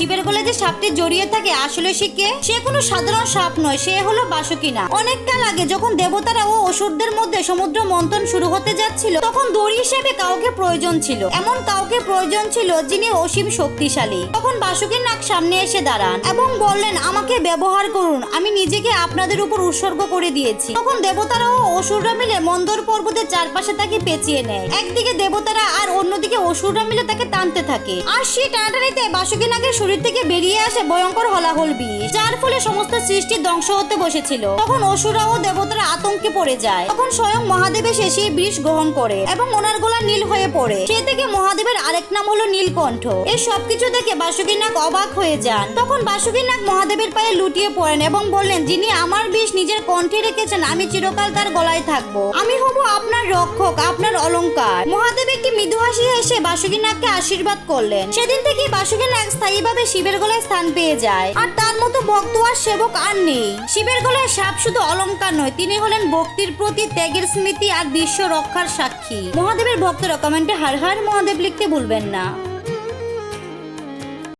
শিবের গলায় যে সাপটি জড়িয়ে থাকে, আসলে সে কে? সে কোনো সাধারণ সাপ নয়, সে হলো বাসুকিনা। অনেক কাল আগে যখন দেবতারা ও অসুরদের মধ্যে সমুদ্র মন্থন শুরু হতে যাচ্ছিল, তখন দড়ি হিসেবে কাউকে প্রয়োজন ছিল। এমন কাউকে প্রয়োজন ছিল যিনি অসীম শক্তিশালী। তখন বাসুকির নাক সামনে এসে দাঁড়ান এবং বললেন, আমাকে ব্যবহার করুন, আমি নিজেকে আপনাদের উপর উৎসর্গ করে দিয়েছি। তখন দেবতারা ও অসুররা মিলে মন্দর পর্বতের চারপাশে তাকে পেঁচিয়ে নেয়। একদিকে দেবতারা আর অন্যদিকে অসুররা মিলে তাকে টানতে থাকে। আর সেই টানাটানিতে বাসুকি নাগের শরীর থেকে বেরিয়ে আসে ভয়ঙ্কর হলাহল বিষ। যার ফলে সমস্ত সৃষ্টি ধ্বংস হতে বসেছিল। তখন অসুরা ও দেবতারা আতঙ্কে পড়ে যায়। তখন স্বয়ং মহাদেব এসে সেই বিষ গ্রহণ করে এবং ওনার গলা নীল হয়ে পড়ে। সে থেকে মহাদেবের আরেক নাম হলো নীলকণ্ঠ। এই সবকিছু দেখে বাসুকি নাগ অবাক হয়ে যান। তখন বাসুকি নাগ মহাদেবের পায়ে লুটিয়ে পড়েন এবং বললেন, যিনি আমার বিষ নিজের কণ্ঠে রেখেছেন, আমি চিরকাল তার গলায় থাকব। আমি হব আপনার রক্ষক, আপনার অলংকার। মহাদেব একটি মৃদু হাসি হেসে বাসুকি নাগকে আশীর্বাদ করলেন। সেদিন থেকে বাসুকি নাগ স্থায়ীভাবে শিবের গলায় স্থান পেয়ে যায়। আর তার মতো ভক্ত আর সেবক আর নেই। শিবের গলায় সাপ শুধু অলংকার নয়, তিনি হলেন ভক্তির প্রতি ত্যাগের স্মৃতি আর বিশ্ব রক্ষার সাক্ষী। মহাদেবের ভক্তরা কমেন্টে হার হার, মহাদেব লিখতে ভুলবেন না।